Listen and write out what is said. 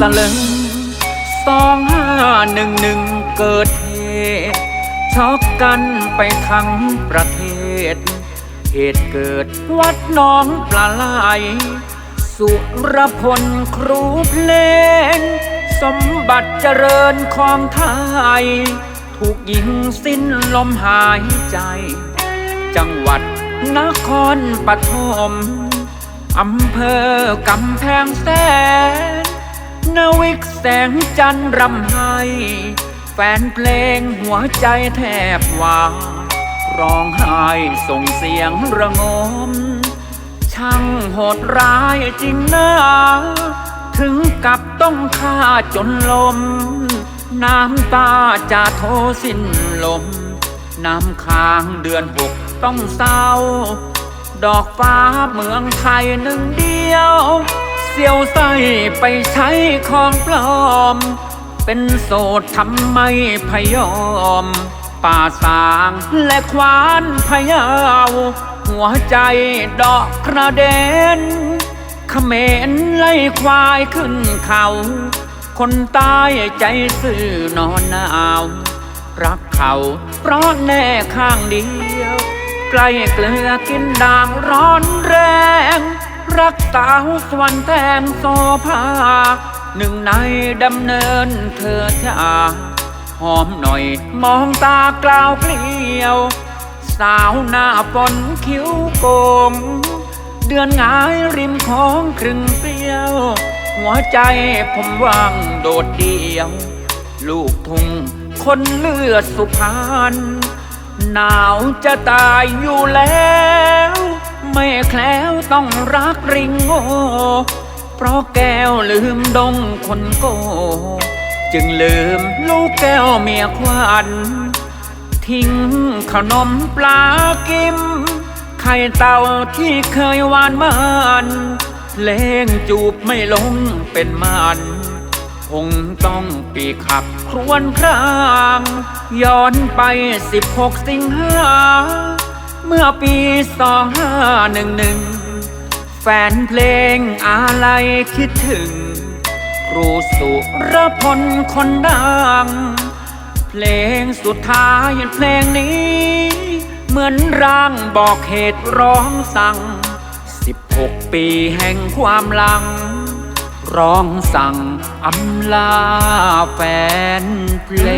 ตะลึงสองห้าหนึ่งหนึ่งเกิดเหตุช็อกกันไปทั้งประเทศ เหตุเกิดวัดน้องปลาไหลสุรพลครูเพลง สมบัติเจริญของไทย ถูกยิงสิ้นลมหายใจ จังหวัดนครปฐมอำเภอกำแพงแสน นวิกแสงจันทร์รำไห้แฟนเพลงหัวใจแทบวายร้องไห้ส่งเสียงระงม ช่างโหดร้ายจริงนะถึงกับต้องฆ่าจนลม น้ำตาจะโทสิ้นลม น้ำค้างเดือนหกต้องเศร้า ดอกฟ้าเมืองไทยหนึ่งเดียว เสียวไส้ไปใช้ของปลอม เป็นโสดทำไมพยอม ป่าสางและควานพยาว หัวใจดอกกระเด็นเขมรไล่ควายขึ้นเขา คนตายใจซื่อนอนหนาว รักเขาเพราะแน่ข้างเดียว ใกล้เกลือกินด่างร้อนแรง รักสาวสวรรค์แตงโซภาหนึ่งในดำเนินเธอจะหอมหน่อยมองตากล่าวเกลียว สาวหน้าฝนคิ้วโกง เดือนงายริมของครึ่งเสียว หัวใจผมว่างโดดเดี่ยว ลูกทุ่งคนเลือดสุพรรณหนาวจะตายอยู่แล้ว ไม่แคล้วต้องรักริงโง่เพราะแก้วลืมดงคนโก จึงลืมลูกแก้วเมียควันทิ้งขนมปลากิม ไข่เต่าที่เคยหวานมันเพลงจูบไม่ลงเป็นมันคงต้องปีขับครวนคราง ย้อนไปสิบหกสิงหา เมื่อปีสองห้าหนึ่งหนึ่งแฟนเพลงอะไรคิดถึง ครูสุรพลคนดัง เพลงสุดท้ายเพลงนี้ เหมือนร่างบอกเหตุร้องสั่ง 16 ปีแห่งความหลัง ร้องสั่งอำลาแฟนเพลง